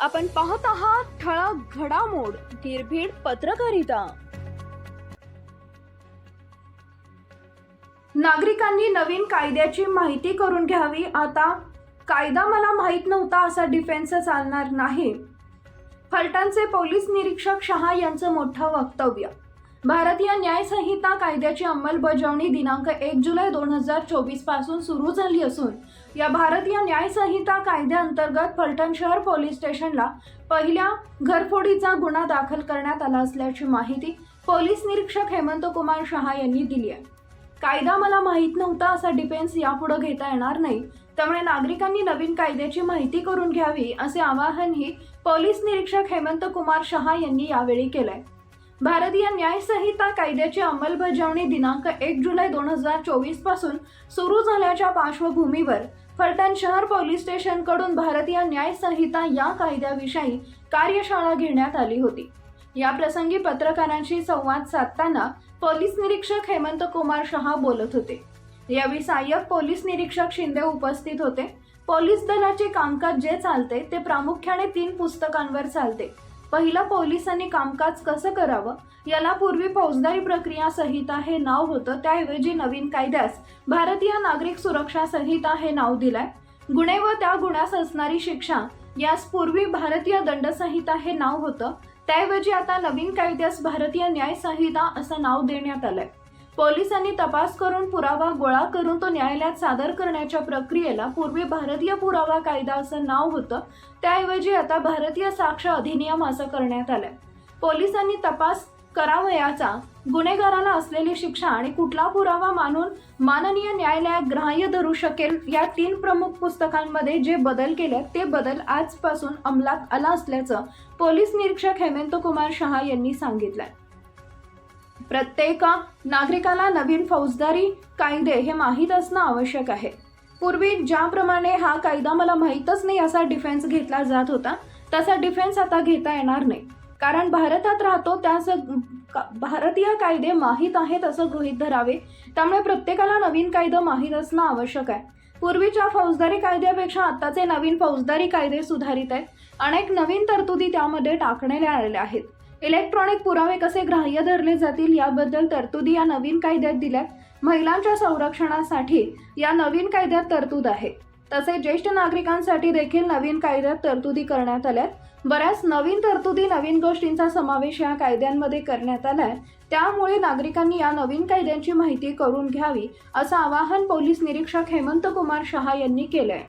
आपण पाहत आहात ठळक घडामोड निर्भीड पत्रकारिता. नागरिकांनी नवीन कायद्याची माहिती करून घ्यावी. आता कायदा मला माहीत नव्हता असा डिफेन्स चालणार नाही. फलटणचे पोलीस निरीक्षक शहा यांचं मोठं वक्तव्य. भारतीय न्याय संहिता कायद्याची अंमलबजावणी दिनांक एक जुलै दोन हजार चोवीसपासून सुरू झाली असून या भारतीय न्याय संहिता कायद्याअंतर्गत फलटण शहर पोलीस स्टेशनला पहिल्या घरफोडीचा गुन्हा दाखल करण्यात आला असल्याची माहिती पोलीस निरीक्षक हेमंत कुमार शहा यांनी दिली आहे. कायदा मला माहीत नव्हता असा डिफेन्स यापुढे घेता येणार नाही त्यामुळे नागरिकांनी नवीन कायद्याची माहिती करून घ्यावी असे आवाहनही पोलीस निरीक्षक हेमंत कुमार शहा यांनी यावेळी केलंय. भारतीय न्यायसंहिता कायद्याची अंमलबजावणी दिनांक एक जुलै दोन हजार चोवीसपासून सुरू झाल्याच्या पार्श्वभूमीवर फलटण शहर पोलीस स्टेशनकडून भारतीय न्यायसंहिता या कायद्याविषयी कार्यशाळा घेण्यात आली होती. या प्रसंगी पत्रकारांशी संवाद साधताना पोलीस निरीक्षक हेमंत कुमार शहा बोलत होते. यावेळी सहाय्यक पोलीस निरीक्षक शिंदे उपस्थित होते. पोलीस दलाचे कामकाज जे चालते ते प्रामुख्याने तीन पुस्तकांवर चालते. पहिलं पोलिसांनी कामकाज कसं करावं? याला पूर्वी फौजदारी प्रक्रिया संहिता हे नाव होतं. त्याऐवजी नवीन कायद्यास भारतीय नागरिक सुरक्षा संहिता हे नाव दिलंय. गुन्हे व त्या गुन्ह्यास असणारी शिक्षा यास पूर्वी भारतीय दंडसंहिता हे नाव होतं. त्याऐवजी आता नवीन कायद्यास भारतीय न्याय संहिता असं नाव देण्यात आलंय. पोलिसांनी तपास करून पुरावा गोळा करून तो न्यायालयात सादर करण्याच्या प्रक्रियेला पूर्वी भारतीय पुरावा कायदा असं नाव होतं त्याऐवजी आता भारतीय साक्ष अधिनियम असं करण्यात आलंय. पोलिसांनी तपास करावयाचा गुन्हेगाराला असलेली शिक्षा आणि कुठला पुरावा मानून माननीय न्यायालयात ग्राह्य धरू शकेल या तीन प्रमुख पुस्तकांमध्ये जे बदल केले ते बदल आजपासून अंमलात आला असल्याचं पोलीस निरीक्षक हेमंत कुमार शहा यांनी सांगितलंय. प्रत्येक नागरिकाला नवीन फौजदारी कायदे हे माहीत असणं आवश्यक आहे. पूर्वी ज्याप्रमाणे हा कायदा मला माहीतच नाही असा डिफेन्स घेतला जात होता तसा डिफेन्स आता घेता येणार नाही. कारण भारतात राहतो त्यास का- भारतीय कायदे माहीत आहेत असं गृहीत धरावे त्यामुळे प्रत्येकाला नवीन कायदा माहीत असणं आवश्यक आहे. पूर्वीच्या फौजदारी कायद्यापेक्षा आत्ताचे नवीन फौजदारी कायदे सुधारित आहेत. अनेक नवीन तरतुदी त्यामध्ये टाकण्यात आलेल्या आहेत. इलेक्ट्रॉनिक पुरावे कसे ग्राह्य धरले जातील याबद्दल तरतुदी या नवीन कायद्यात दिल्या. महिलांच्या संरक्षणासाठी या नवीन कायद्यात तरतूद आहे. तसेच ज्येष्ठ नागरिकांसाठी देखील नवीन कायद्यात तरतुदी करण्यात आल्यात. बऱ्याच नवीन तरतुदी नवीन गोष्टींचा समावेश या कायद्यांमध्ये करण्यात आलाय. त्यामुळे नागरिकांनी या नवीन कायद्यांची माहिती करून घ्यावी असं आवाहन पोलीस निरीक्षक हेमंत कुमार शहा यांनी केलंय.